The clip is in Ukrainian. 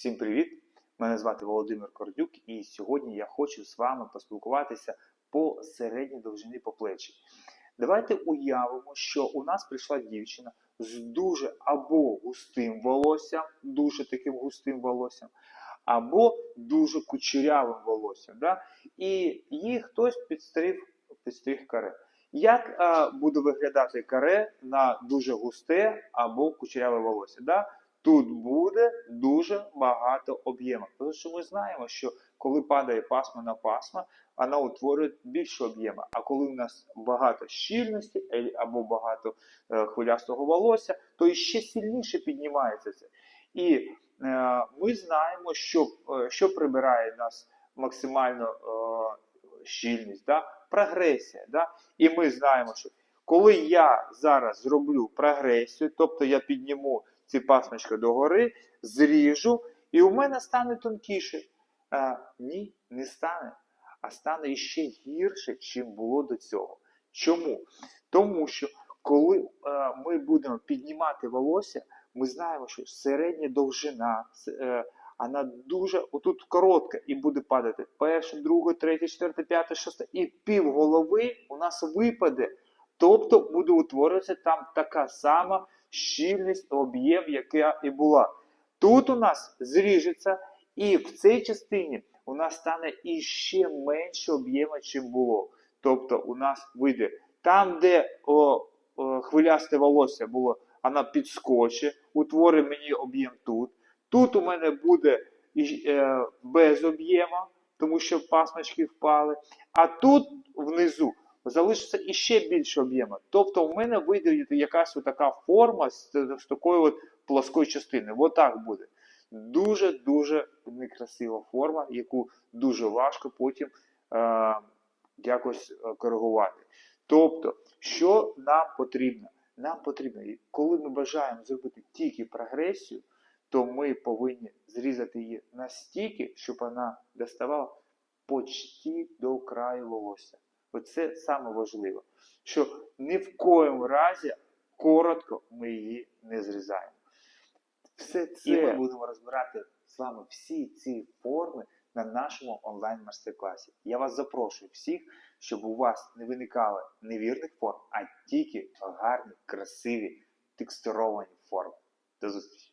Всім привіт! Мене звати Володимир Кордюк, і сьогодні я хочу з вами поспілкуватися по середній довжині по плечі. Давайте уявимо, що у нас прийшла дівчина з дуже або густим волоссям, дуже таким густим волоссям, або дуже кучерявим волоссям. Да? І їй хтось підстриг, підстриг каре. Як а, буде виглядати каре на дуже густе або кучеряве волосся? Да? Тут буде дуже багато об'єму. Тому що ми знаємо, що коли падає пасма на пасма, вона утворює більше об'єму. А коли у нас багато щільності е, або багато е, хвилястого волосся, то ще сильніше піднімається це. І е, ми знаємо, що, е, що прибирає нас максимально е, щільність, да? прогресія. Да? І ми знаємо, що коли я зараз зроблю прогресію, тобто я підніму ці пасмочки догори, зріжу, і у мене стане тонкіше. А, ні, не стане, а стане ще гірше, чим було до цього. Чому? Тому що коли е, ми будемо піднімати волосся, ми знаємо, що середня довжина, с- е, вона дуже отут коротка і буде падати перше, друге, третє, четверте, п'яте, шосте, і пів голови у нас випаде. Тобто буде утворюватися там така сама щільність, об'єм, яка і була. Тут у нас зріжеться, і в цій частині у нас стане іще менше об'єму, чим було. Тобто у нас вийде там, де о, о, хвилясте волосся було, вона підскочить, утворить мені об'єм тут. Тут у мене буде е, без об'єму, тому що пасмочки впали. А тут внизу залишиться іще більше об'єму. Тобто у мене вийде якась така форма з, з такою от плоскою частиною. Отак буде. Дуже-дуже некрасива форма, яку дуже важко потім е, якось е, коригувати. Тобто, що нам потрібно? Нам потрібно, коли ми бажаємо зробити тільки прогресію, то ми повинні зрізати її настільки, щоб вона доставала почти до краю волосся. Оце саме важливо, що ні в коєму разі коротко ми її не зрізаємо. Все це... І ми будемо розбирати з вами всі ці форми на нашому онлайн-майстер-класі. Я вас запрошую всіх, щоб у вас не виникало невірних форм, а тільки гарні, красиві, текстуровані форми. До зустрічі!